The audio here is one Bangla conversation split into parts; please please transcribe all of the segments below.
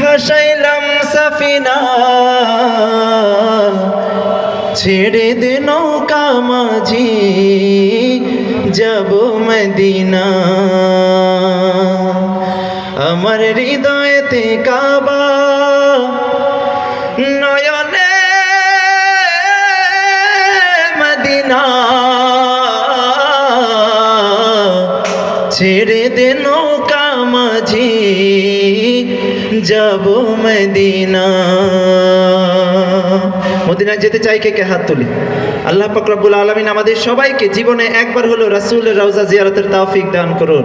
ভাসাইলাম সাফিনা। ছেড়ে দে নৌকা মাঝি, যাব মদিনা। আমার হৃদয়তে কাবা নয়নে মদিনা। ছেড়ে দে নৌকা মাঝি যাব মদিনা। মদিনায় যেতে চাই কে কে হাত তুলি? আল্লাহ পাকরাবুল আলমিন আমাদের সবাইকে জীবনে একবার হলো রাসুল রওজা জিয়ারতের তাওফিক দান করুন।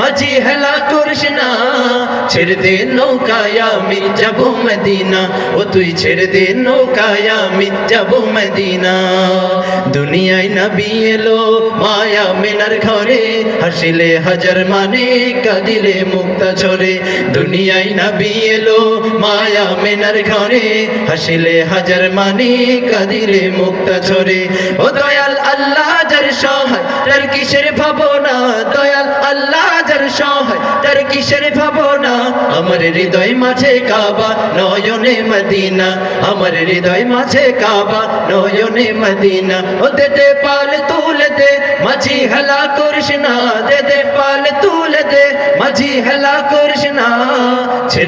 মাঝি হেলা করিস না, ছেড়ে দে নৌকায়, আমি যাব মদিনা। ও তুই ছেড়ে দে নৌকায়, আমি যাব মদিনা। দুনিয়ায় নবী এলো মায়া মেনার ঘরে, হাসিলে হাজার মানে কাঁদিলে মুক্তা ঝরে। দুনিয়ায় নবী এলো মায়া মেনার ঘরে, হাসিলে হাজার মানে কাঁদিলে মুক্তা ঝরে। ও দয়াল আল্লাহ, যার সহায় তার কিসের ভাবনা, দয়াল আল্লাহ যার সহায় তার কিসের ভাবনা? আমার হৃদয় মাঝে কাবা, নয়নে মদিনা। আমার হৃদয় মাঝে কাবা, নয়নে মদিনা। ও দে দে পাল তুল দে, মাঝি হেলা করিস না। দে দে পাল তুল দে, মাঝি হেলা করিস না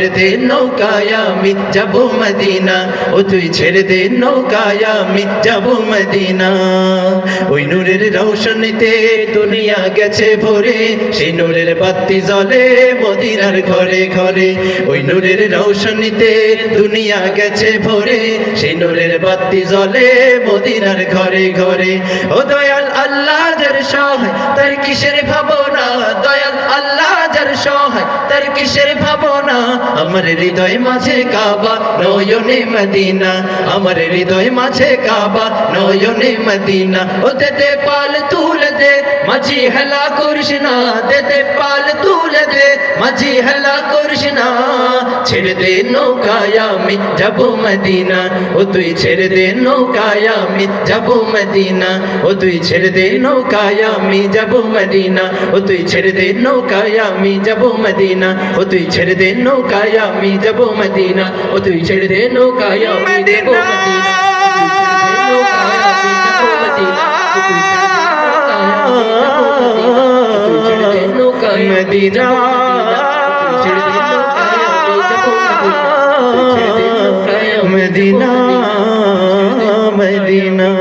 ছেড়ে দে নৌকায়, আমি মদিনা। ও, তুই ছেড়ে দে নৌকায়, আমি মদিনা। ওই নূরের রৌশনীতে দুনিয়া গেছে ভরে। সেই নূরের বাতি জ্বলে মদিনার ঘরে ঘরে। ওই নূরের রৌশনীতে দুনিয়া গেছে ভরে। সেই নূরের বাতি জ্বলে মদিনার ঘরে ঘরে। ও, দয়াল আল্লাহ সহায় তার কিসের ভাবনা? দয়াল আল্লাহ যার সহায়, তার কিসের ভাবনা? আমার হৃদয় মাঝে কাবা, নয়নে মদিনা। আমার হৃদয় মাঝে কাবা, নয়নে মদিনা। ও দে পাল তুল দে মাঝি হেলা করিস না দে দে পাল তুল দে মাঝি হেলা করিস না ছেড়ে দে নৌকায় আমি যাব মদিনা। ও তুই ছেড়ে দে নৌকায় আমি যাব মদিনা। ও তুই ছেড়ে দে নৌকায় যাব মদিনা। ও তুই ছেড়ে দে নৌকায় যাব মদিনা। ও তুই ছেড়ে দে নৌকায় যাব মদিনা। ও তুই ছেড়ে দে নৌকায় যাব মদিনা। Medina Medina. মদিনা।